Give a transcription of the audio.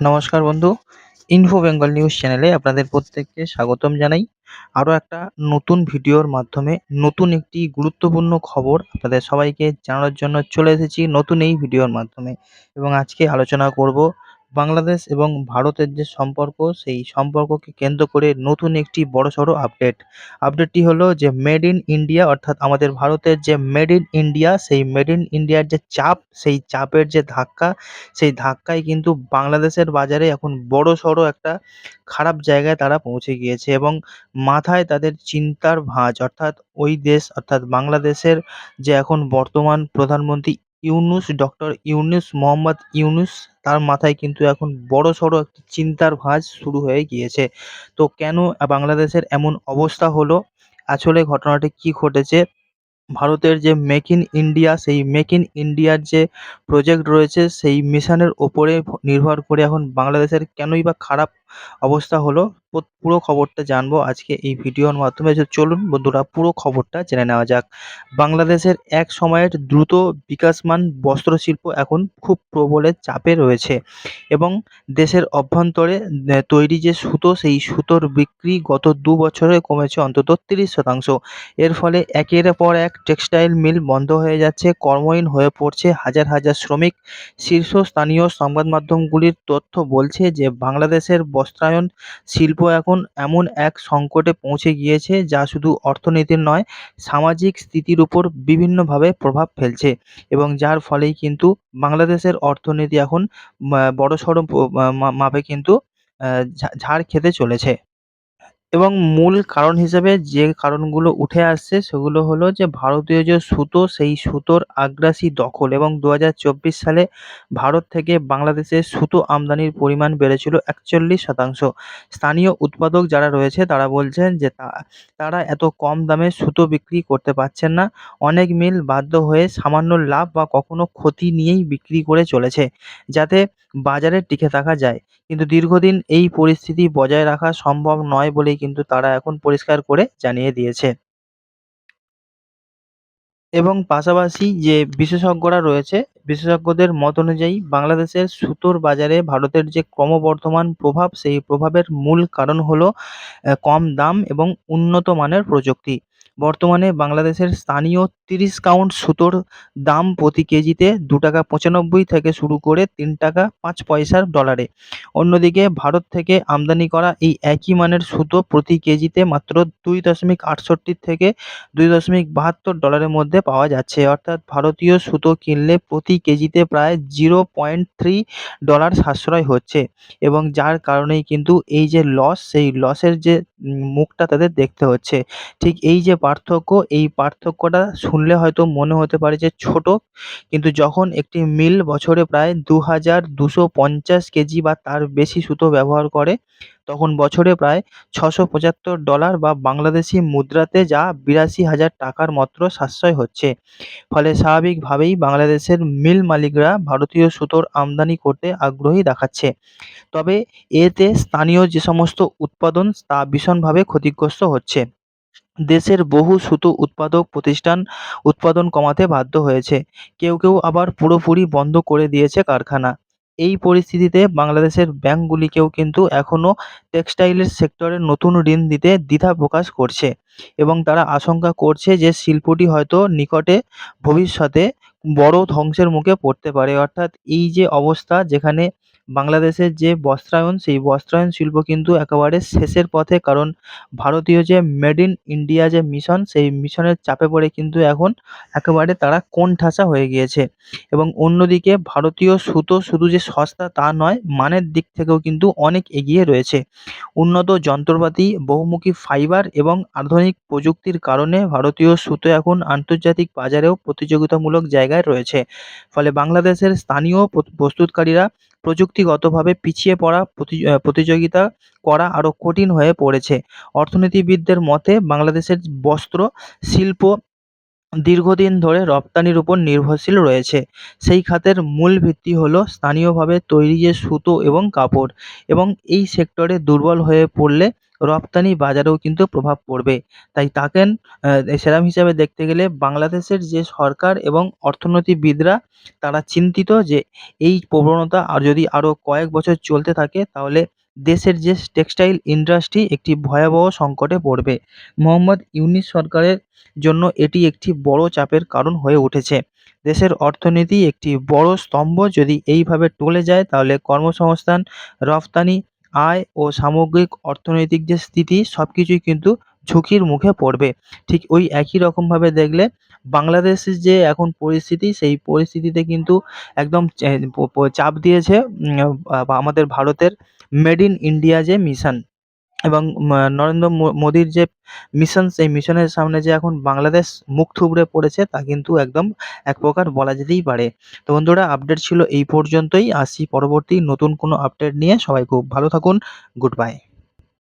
নমস্কার বন্ধু। Info Bengal news চ্যানেলে আপনাদের প্রত্যেককে স্বাগতম জানাই। আরও একটা নতুন ভিডিওর মাধ্যমে নতুন একটি গুরুত্বপূর্ণ খবর আপনাদের সবাইকে জানানোর জন্য চলে এসেছি নতুন এই ভিডিওর মাধ্যমে। এবং আজকে আলোচনা করব বাংলাদেশ এবং ভারতের যে সম্পর্ক, সেই সম্পর্ককে কেন্দ্র করে নতুন একটি বড়সড় আপডেট আপডেটটি হলো যে মেড ইন ইন্ডিয়া অর্থাৎ আমাদের ভারতের যে মেড ইন ইন্ডিয়া সেই মেড ইন ইন্ডিয়ার যে চাপ, সেই চাপের যে ধাক্কা, সেই ধাক্কায় কিন্তু বাংলাদেশের বাজারে এখন বড়সড় একটা খারাপ জায়গায় তারা পৌঁছে গিয়েছে এবং মাথায় তাদের চিন্তার ভাঁজ, অর্থাৎ ওই দেশ, অর্থাৎ বাংলাদেশের যে এখন বর্তমান প্রধানমন্ত্রী ইউনূস, ডক্টর ইউনূস, মোহাম্মদ ইউনূস, তার মাথায় কিন্তু এখন বড়সড় একটি চিন্তার ভাঁজ শুরু হয়ে গিয়েছে। তো কেন বাংলাদেশের এমন অবস্থা হলো? আসলে ঘটনাটি কী ঘটেছে? ভারতের যে মেক ইন ইন্ডিয়া, সেই মেক ইন ইন্ডিয়ার যে প্রজেক্ট রয়েছে, সেই মিশনের ওপরে নির্ভর করে এখন বাংলাদেশের কেনই বা খারাপ অবস্থা হলো পুরো খবরটা জানব আজকে এই ভিডিওর মাধ্যমে। চলুন বন্ধুরা, পুরো খবরটা জেনে নেওয়া যাক। বাংলাদেশের এক সময়ের দ্রুত বিকাশমান বস্ত্র শিল্প এখন খুব প্রবলের চাপে রয়েছে এবং দেশের অভ্যন্তরে তৈরি যে সুতো, সেই সুতোর বিক্রি গত দু বছরে কমেছে অন্তত তিরিশ শতাংশ। এর ফলে একের পর এক টেক্সটাইল মিল বন্ধ হয়ে যাচ্ছে, কর্মহীন হয়ে পড়ছে হাজার হাজার শ্রমিক। শীর্ষস্থানীয় সংবাদ মাধ্যমগুলির তথ্য বলছে যে, বাংলাদেশের বস্ত্রায়ন শিল্প এখন এমন এক সংকটে পৌঁছে গিয়েছে যা শুধু অর্থনীতির নয়, সামাজিক স্থিতির উপর বিভিন্নভাবে প্রভাব ফেলছে এবং যার ফলেই কিন্তু বাংলাদেশের অর্থনীতি এখন বড়সড় মাপে কিন্তু ঝাড় খেতে চলেছে। এবং মূল কারণ হিসেবে যে কারণগুলো উঠে আসছে সেগুলো হলো যে ভারতীয় যে সুতো, সেই সুতোর আগ্রাসী দখল এবং দু হাজার চব্বিশ সালে ভারত থেকে বাংলাদেশে সুতো আমদানির পরিমাণ বেড়েছিল একচল্লিশ শতাংশ। স্থানীয় উৎপাদক যারা রয়েছে তারা বলছেন যে তারা এত কম দামে সুতো বিক্রি করতে পারছেন না। অনেক মিল বাধ্য হয়ে সামান্য লাভ বা কখনো ক্ষতি নিয়েই বিক্রি করে চলেছে, যাতে বাজারে টিকে থাকা যায়। কিন্তু দীর্ঘদিন এই পরিস্থিতি বজায় রাখা সম্ভব নয় বলেই কিন্তু তারা এখন পরিষ্কার করে জানিয়ে দিয়েছে। এবং পাশাপাশি যে বিশেষজ্ঞরা রয়েছে, বিশেষজ্ঞদের মত অনুযায়ী বাংলাদেশের সুতোর বাজারে ভারতের যে ক্রমবর্ধমান প্রভাব, সেই প্রভাবের মূল কারণ হলো কম দাম এবং উন্নত মানের প্রযুক্তি। বর্তমানে বাংলাদেশের স্থানীয় তিরিশ কাউন্ট সুতোর দাম প্রতি কেজিতে দু টাকা পঁচানব্বই থেকে শুরু করে তিন টাকা পাঁচ পয়সার ডলারে। অন্যদিকে ভারত থেকে আমদানি করা এই একই মানের সুতো প্রতি কেজিতে মাত্র দুই দশমিক আটষট্টি থেকে দুই দশমিক বাহাত্তর ডলারের মধ্যে পাওয়া যাচ্ছে। অর্থাৎ ভারতীয় সুতো কিনলে প্রতি কেজিতে প্রায় জিরো পয়েন্ট থ্রি ডলার সাশ্রয় হচ্ছে এবং যার কারণেই কিন্তু এই যে লস, সেই লসের যে মুখটা তাদের দেখতে হচ্ছে। ঠিক এই যে পার্থক্য, এই পার্থক্যটা শুনলে হয়তো মনে হতে পারে যে ছোট, কিন্তু যখন একটি মিল বছরে প্রায় দু হাজার দুশো পঞ্চাশ কেজি বা তার বেশি সুতো ব্যবহার করে, তখন বছরে প্রায় ছশো পঁচাত্তর ডলার বা বাংলাদেশি মুদ্রাতে যা বিরাশি হাজার টাকার মাত্র সাশ্রয় হচ্ছে। ফলে স্বাভাবিকভাবেই বাংলাদেশের মিল মালিকরা ভারতীয় সুতোর আমদানি করতে আগ্রহী দেখাচ্ছে। তবে এতে স্থানীয় যে সমস্ত উৎপাদন, তা ভীষণভাবে ক্ষতিগ্রস্ত হচ্ছে। দেশের বহু সুতো উৎপাদক প্রতিষ্ঠান উৎপাদন কমাতে বাধ্য হয়েছে। কেউ কেউ আবার পুরোপুরি বন্ধ করে দিয়েছে কারখানা। এই পরিস্থিতিতে বাংলাদেশের ব্যাঙ্কগুলিকেও কিন্তু এখনও টেক্সটাইলের সেক্টরে নতুন ঋণ দিতে দ্বিধা প্রকাশ করছে এবং তারা আশঙ্কা করছে যে শিল্পটি হয়তো নিকটে ভবিষ্যতে বড় ধ্বংসের মুখে পড়তে পারে। অর্থাৎ এই যে অবস্থা যেখানে বাংলাদেশের যে বস্ত্রায়ন, সেই বস্ত্রায়ন শিল্প কিন্তু একেবারে শেষের পথে। কারণ ভারতীয় যে মেড ইন ইন্ডিয়া যে মিশন, সেই মিশনের চাপে পড়ে কিন্তু এখন একেবারে তারা কোণঠাসা হয়ে গিয়েছে। এবং অন্যদিকে ভারতীয় সুতো শুধু যে সস্তা তা নয়, মানের দিক থেকেও কিন্তু অনেক এগিয়ে রয়েছে। উন্নত যন্ত্রপাতি, বহুমুখী ফাইবার এবং আধুনিক প্রযুক্তির কারণে ভারতীয় সুতো এখন আন্তর্জাতিক বাজারেও প্রতিযোগিতামূলক জায়গায় রয়েছে। ফলে বাংলাদেশের স্থানীয় প্রস্তুতকারীরা প্রযুক্তিগতভাবে পিছিয়ে পড়া প্রতি- প্রতিযোগিতা করা আরও কঠিন হয়ে পড়েছে। অর্থনীতিবিদদের মতে, বাংলাদেশের বস্ত্র, শিল্প দীর্ঘদিন ধরে রপ্তানির উপর নির্ভরশীল রয়েছে। সেই খাতের মূল ভিত্তি হল স্থানীয়ভাবে তৈরি যে সুতো এবং কাপড় এবং এই সেক্টরে দুর্বল হয়ে পড়লে রপ্তানি বাজারেও কিন্তু প্রভাব পড়বে। তাই আহ, সেরম হিসাবে দেখতে গেলে বাংলাদেশের যে সরকার এবং অর্থনীতিবিদরা তারা চিন্তিত যে এই প্রবণতা আর যদি আরও কয়েক বছর চলতে থাকে তাহলে দেশের যে টেক্সটাইল ইন্ডাস্ট্রি একটি ভয়াবহ সংকটে পড়বে। মোহাম্মদ ইউনিস সরকারের জন্য এটি একটি বড় চাপের কারণ হয়ে উঠেছে। দেশের অর্থনীতি একটি বড় স্তম্ভ যদি এইভাবে টলে যায় তাহলে কর্মসংস্থান রফতানি আয় ও সামগ্রিক অর্থনৈতিক যে স্থিতি সব কিছুই কিন্তু ঝুঁকির মুখে পড়বে। ঠিক ওই একই রকমভাবে দেখলে বাংলাদেশের যে এখন পরিস্থিতি, সেই পরিস্থিতিতে কিন্তু একদম চাপ দিয়েছে আমাদের ভারতের মেড ইন ইন্ডিয়া যে মিশন। এবং নরেন্দ্র মোদীর যে মিশন সেই মিশনের সামনে যে এখন বাংলাদেশ মুখ থুবড়ে পড়েছে, তা কিন্তু একদম এক প্রকার বলা যেতেই পারে। তো বন্ধুরা আপডেট ছিল এই পর্যন্তই। আসি পরবর্তী নতুন কোনো আপডেট নিয়ে। সবাই খুব ভালো থাকুন। Good bye.